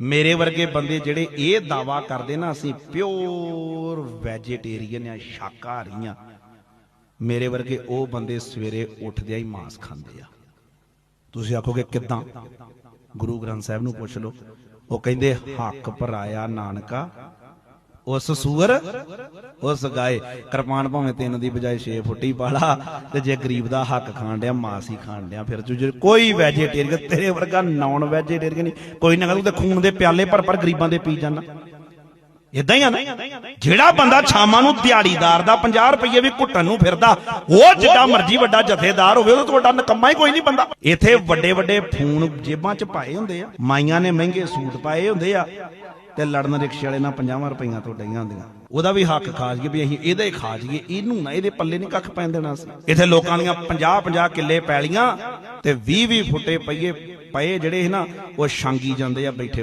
ਮੇਰੇ ਵਰਗੇ ਬੰਦੇ ਜਿਹੜੇ ਇਹ ਦਾਵਾ ਕਰਦੇ ਨਾ, ਅਸੀਂ ਪਿਓਰ ਵੈਜੀਟੇਰੀਅਨ ਆ, ਸ਼ਾਕਾਹਾਰੀ ਆ। ਮੇਰੇ ਵਰਗੇ ਉਹ ਬੰਦੇ ਸਵੇਰੇ ਉੱਠਦਿਆਂ ਹੀ ਮਾਸ ਖਾਂਦੇ ਆ। ਤੁਸੀਂ ਆਖੋਗੇ, ਕਿਦਾਂ? ਗੁਰੂ ਗ੍ਰੰਥ ਸਾਹਿਬ ਨੂੰ ਪੁੱਛ ਲਓ। ਉਹ ਕਹਿੰਦੇ, ਹੱਕ ਭਰਾਇਆ ਨਾਨਕਾ ਉਸ ਸੂਰ, ਉਸ ਗਾਏ। ਕਿਰਪਾਨ ਭਾਵੇਂ ਤਿੰਨ ਦੀ ਬਜਾਏ 6 ਫੁੱਟੀ ਪਾਲਾ, ਤੇ ਜੇ ਗਰੀਬ ਦਾ ਹੱਕ ਖਾਣ ਡਿਆ, ਮਾਸ ਹੀ ਖਾਣ ਡਿਆ, ਫਿਰ ਤੂੰ ਜੇ ਕੋਈ ਵੈਜੀਟੇਰੀਅਨ ਤੇਰੇ ਵਰਗਾ ਨਾਨ ਵੈਜੀਟੇਰੀਅਨ ਨਹੀਂ। ਕੋਈ ਨਾ ਤੂੰ ਤੇ ਖੂਨ ਦੇ ਪਿਆਲੇ ਭਰ ਭਰ ਗਰੀਬਾਂ ਦੇ ਪੀ ਜਾਂਦਾ ਇਦਾਂ ਹੀ ਆ ਨਾ, ਜਿਹੜਾ ਬੰਦਾ ਛਾਮਾਂ ਨੂੰ ਦਿਹਾੜੀਦਾਰ ਦਾ 50 ਰੁਪਏ ਵੀ ਘੁੱਟਣ ਨੂੰ ਫਿਰਦਾ, ਉਹ ਜਿੱਡਾ ਮਰਜ਼ੀ ਵੱਡਾ ਜਥੇਦਾਰ ਹੋਵੇ ਉਹ ਤੋਂ ਵੱਡਾ ਨਕਮਾ ਹੀ ਕੋਈ ਨਹੀਂ ਬੰਦਾ। ਇੱਥੇ ਵੱਡੇ ਵੱਡੇ ਫੋਨ ਜੇਬਾਂ 'ਚ ਪਾਏ ਹੁੰਦੇ ਆ, ਮਾਈਆਂ ਨੇ ਮਹਿੰਗੇ ਸੂਟ ਪਾਏ ਹੁੰਦੇ ਆ, ਤੇ ਲੜਨ ਰਿਕਸ਼ੇ ਵਾਲੇ ਨਾਲ 50 ਰੁਪਈਆਂ ਤੋਂ ਡਈਆਂ ਹੁੰਦੀਆਂ। ਉਹਦਾ ਵੀ ਹੱਕ ਖਾ ਜੀਏ ਵੀ ਅਸੀਂ ਇਹਦੇ ਹੀ ਖਾ ਜੀਏ ਇਹਨੂੰ ਨਾ ਇਹਦੇ ਪੱਲੇ ਨਹੀਂ ਕੱਖ ਪੈਣ ਦੇਣਾ ਸੀ ਇੱਥੇ ਲੋਕਾਂ ਦੀਆਂ 50 50 ਕਿੱਲੇ ਪੈਲੀਆਂ ਤੇ 20 20 ਫੁੱਟੇ ਪਈਏ, ਪਏ ਜਿਹੜੇ ਸੀ ਨਾ, ਉਹ ਛਾਂਗੀ ਜਾਂਦੇ ਆ ਬੈਠੇ ਬੈਠੇ